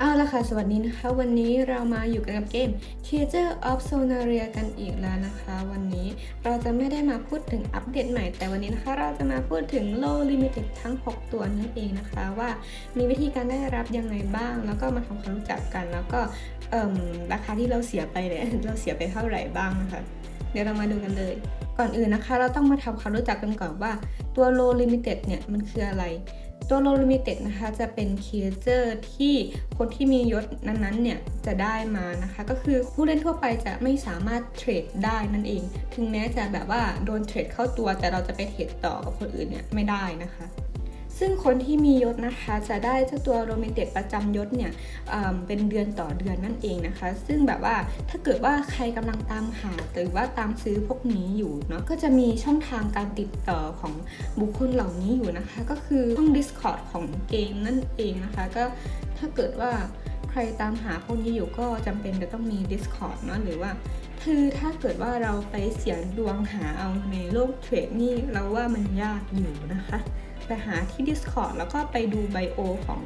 เอาละค่ะ สวัสดีนะคะ วันนี้เรามาอยู่กันกับเกม Creature of Sonaria กันอีกแล้วนะคะ วันนี้เราจะไม่ได้มาพูดถึงอัปเดตใหม่ แต่วันนี้นะคะ เราจะมาพูดถึง Low Limited ทั้ง 6 ตัวนั่นเองนะคะ ว่ามีวิธีการได้รับยังไงบ้าง แล้วก็มาทำความรู้จักกัน แล้วก็เอ่มราคาที่เราเสียไปเนี่ยเราเสียไปเท่าไหร่บ้างนะคะ เดี๋ยวเรามาดูกันเลย ก่อนอื่นนะคะ เราต้องมาทำความรู้จักกันก่อนว่าตัว Low Limited เนี่ยมันคืออะไร ตัวโลลิมิเต็ดนะคะจะเป็น Creature ที่คนที่มียศนั้นๆเนี่ยจะได้มานะคะก็คือผู้เล่นทั่วไปจะไม่สามารถเทรดได้นั่นเอง ถึงแม้จะแบบว่าโดนเทรดเข้าตัวแต่เราจะไปเทรดต่อกับคนอื่นเนี่ยไม่ได้นะคะ ซึ่งคนที่มียศนะคะจะได้เจ้าตัวโรเมเต็ดประจำยศเนี่ยเเป็นเดือนต่อเดือนนั่นเองนะคะ ซึ่งแบบว่าถ้าเกิดว่าใครกำลังตามหาหรือว่าตามซื้อพวกนี้อยู่เนาะก็จะมีช่องทางการติดต่อของบุคคลเหล่านี้อยู่นะคะ ก็คือห้อง Discord ของเกมนั่นเองนะคะ ก็ถ้าเกิดว่าใครตามหาพวกนี้อยู่ก็จำเป็นจะต้องมี Discord เนาะหรือว่าคือถ้าเกิดว่าเราไปเสียดวงหาเอาในโลกเทรดนี่เราว่ามันยากอยู่นะคะ ไปหาที่ Discord แล้วก็ไปดูไบโอของ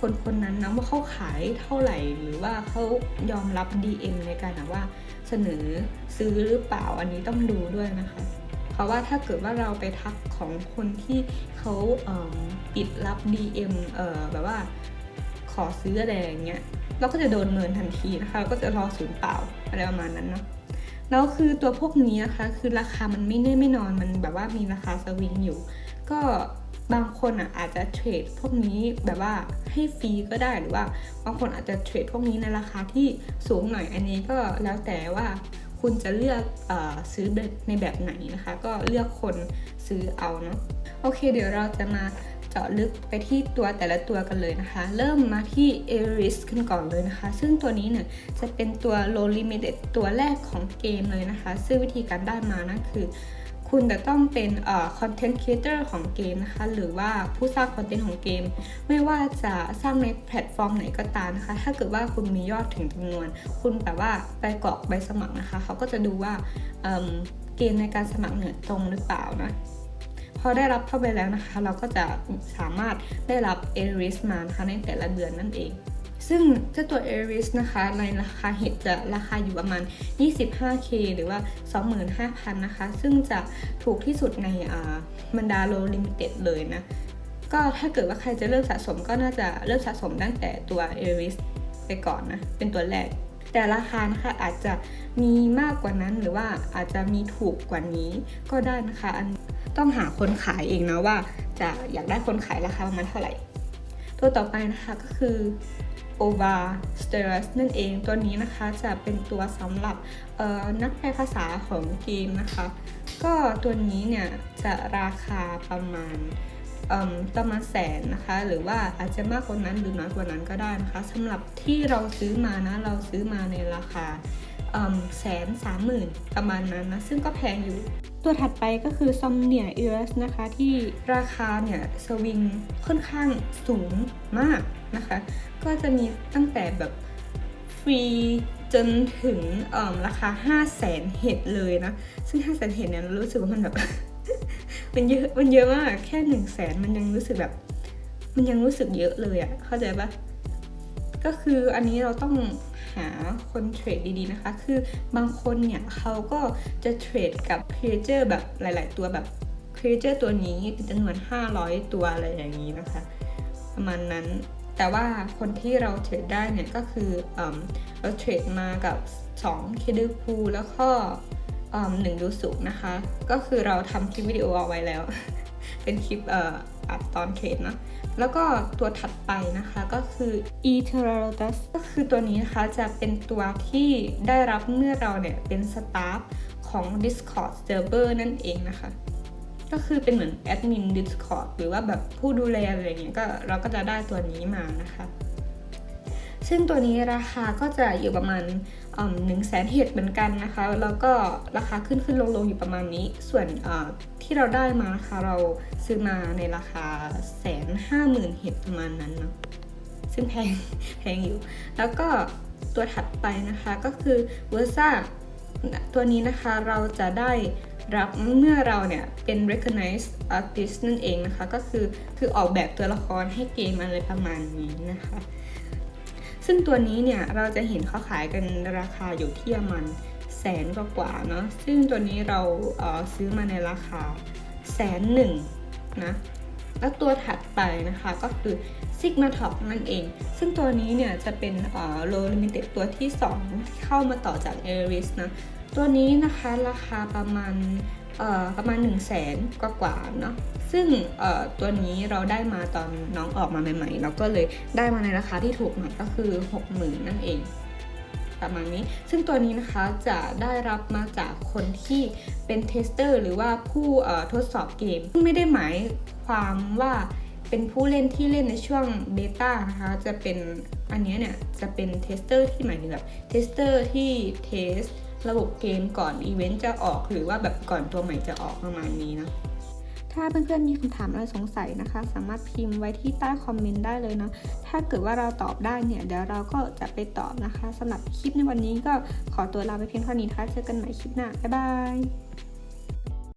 คนคนนั้นนะว่าเขาขายเท่าไหร่ หรือว่าเขายอมรับ DM ในการแบบว่าเสนอซื้อหรือเปล่าอันนี้ต้องดูด้วยนะคะ เพราะว่าถ้าเกิดว่าเราไปทักของคนที่เขาเปิดรับ DM เอ่อแบบว่าขอซื้ออะไรอย่างเงี้ยเราก็จะโดนเมินทันทีนะคะเราก็จะรอศูนย์เปล่าอะไรประมาณนั้นเนาะแล้วคือตัวพวกนี้นะคะ คือราคามันไม่แน่ไม่นอนมันแบบว่ามีราคาสวิงอยู่ ก็ บางคนอะอาจจะเทรดพวกนี้แบบว่าให้ฟรีก็ได้หรือว่า บางคนอาจจะเทรดพวกนี้ในราคาที่สูงหน่อยอันนี้ก็แล้วแต่ว่าคุณจะเลือกอซื้อในแบบไหนนะคะ ก็เลือกคนซื้อเอาเนาะโอเค เดี๋ยวเราจะมาเจาะลึกไปที่ตัวแต่ละตัวกันเลยนะคะ เริ่มมาที่ a r i s กันก่อนเลยนะคะ ซึ่งตัวนี้เนี่ยจะเป็นตัว low limited ตัวแรกของเกมเลยนะคะ ซึ่งวิธีการได้มานั่นคือ คุณจะต้องเป็นเอ่อ content creator ของเกมนะคะ หรือว่าผู้สร้างคอนเทนต์ของเกม ไม่ว่าจะสร้างในแพลตฟอร์มไหนก็ตามนะคะ ถ้าเกิดว่าคุณมียอดถึงจำนวน คุณแบบว่าไปกรอกใบสมัครนะคะ เขาก็จะดูว่าเอิ่มเกณฑ์ในการสมัครเนี่ยตรงหรือเปล่านะพอได้รับเข้าไปแล้วนะคะ เราก็จะสามารถได้รับ a r i s มานะคะในแต่ละเดือนนั่นเอง ซึ่งเจ้าตัว a r i s นะคะในราคาเห็ดจะราคาอยู่ประมาณ 25k หรือว่า 25,000 นะคะ ซึ่งจะถูกที่สุดในบรรดา low limited เลยนะ ก็ถ้าเกิดว่าใครจะเริ่มสะสมก็น่าจะเริ่มสะสมตั้งแต่ตัว a r i s ไปก่อนนะ เป็นตัวแรก แต่ราคานะคะอาจจะมีมากกว่านั้นหรือว่าอาจจะมีถูกกว่านี้ก็ได้นะคะอันต้องหาคนขายเองนะว่าจะอยากได้คนขายราคาประมาณเท่าไหร่ ตัวต่อไปนะคะก็คือ o v a s t e r s นั่นเองตัวนี้นะคะจะเป็นตัวสำหรับนักแปลภาษาของเกมนะคะ ก็ตัวนี้เนี่ยจะราคาประมาณประมาณแสนนะคะ หรือว่าอาจจะมากกว่านั้นหรือน้อยกว่านั้นก็ได้นะคะสำหรับที่เราซื้อมานะเราซื้อมาในราคาแสนสามหมื่นประมาณนั้นนะ ซึ่งก็แพงอยู่ ตัวถัดไปก็คือซอมเนียเอรสนะคะ ที่ราคาเนี่ยสวิงค่อนข้างสูงมากนะคะ ก็จะมีตั้งแต่แบบฟรีจนถึงอ่อราคา 5 0 0แสนเห็ดเลยนะ ซึ่ง 5 0 0แสนเห็ดเนี่ยเรารู้สึกว่ามันแบบ มันเยอะมันเยอะมาก แค่1นึ่งแสนมันยังรู้สึกแบบ มันยังรู้สึกเยอะเลยอะ เข้าใจปะ ก็คืออันนี้เราต้องหาคนเทรดดีๆนะคะ คือบางคนเนี่ยเขาก็จะเทรดกับครีเอเจอร์แบบหลาย ๆ ตัวแบบครีเอเจอร์ตัวนี้เป็นจำนวน 500 ตัวอะไรอย่างนี้นะคะ ประมาณนั้นแต่ว่าคนที่เราเทรดได้เนี่ยก็คือเอเราเทรดมากับ2เคดคูแล้วก็หนึ่งดูสุกนะคะ ก็คือเราทำคลิปวิดีโอเอาไว้แล้ว เป็นคลิปเอัดตอนเทรดเนะแล้วก็ตัวถัดไปนะคะก็คือ e t e r a t u s ก็คือตัวนี้นะคะจะเป็นตัวที่ได้รับเมื่อเราเนี่ยเป็นสตาฟของ Discord Server นั่นเองนะคะ ก็คือเป็นเหมือนแอดมิน Discord หรือว่าแบบผู้ดูแลอะไรเงี้ยก็เราก็จะได้ตัวนี้มานะคะ ซึ่งตัวนี้ราคาก็จะอยู่ประมาณ หนึ่งแสนเฮดเหมือนกันนะคะ แล้วก็ราคาขึ้นขึ้นลงลงอยู่ประมาณนี้ ส่วนที่เราได้มานะคะเราซื้อมาในราคาแสนห้าหมื่นเฮดประมาณนั้นเนาะซึ่งแพงแพงอยู่ แล้วก็ตัวถัดไปนะคะก็คือเวอร์ซ่าตัวนี้นะคะเราจะได้รับเมื่อเราเนี่ยเป็น recognized artist นั่นเองนะคะ ก็คือคือออกแบบตัวละครให้เกมอะไรประมาณนี้นะคะ ซึ่งตัวนี้เนี่ยเราจะเห็นเขาขายกันราคาอยู่ที่ประมาณแสนกว่าๆเนาะซึ่งตัวนี้เราเออซื้อมาในราคาแสนหนึ่งนะแล้วตัวถัดไปนะคะก็คือ Sigma Top นั่นเอง ซึ่งตัวนี้เนี่ยจะเป็นเออ Low Limited ตัวที่ 2 เข้ามาต่อจาก Aeris นะ ตัวนี้นะคะราคาประมาณ ประมาณ 1 0 0 0 0แสนกว่าๆเนาะซึ่งตัวนี้เราได้มาตอนน้องออกมาใหม่ๆเราก็เลยได้มาในราคาที่ถูกหน่อยก็คือ 60,000 นั่นเองประมาณนี้ ซึ่งตัวนี้นะคะจะได้รับมาจากคนที่เป็นเทสเตอร์หรือว่าผู้ทดสอบเกมซึ่งไม่ได้หมายความว่าเป็นผู้เล่นที่เล่นในช่วงเบต้านะคะ จะเป็นอันนี้เนี่ยจะเป็นเทสเตอร์ที่หมายถึงแบบเทสเตอร์ที่เทส ระบบเกมก่อนอีเวนต์จะออกหรือว่าแบบก่อนตัวใหม่จะออกประมาณนี้นะ ถ้าเพื่อนๆมีคำถามอะไรสงสัยนะคะ สามารถพิมพ์ไว้ที่ใต้คอมเมนต์ได้เลยนะ ถ้าเกิดว่าเราตอบได้เนี่ย เดี๋ยวเราก็จะไปตอบนะคะสำหรับคลิปในวันนี้ก็ขอตัวลาไปเพียงเท่านี้นะคะเจอกันใหม่คลิปหน้าบ๊ายบาย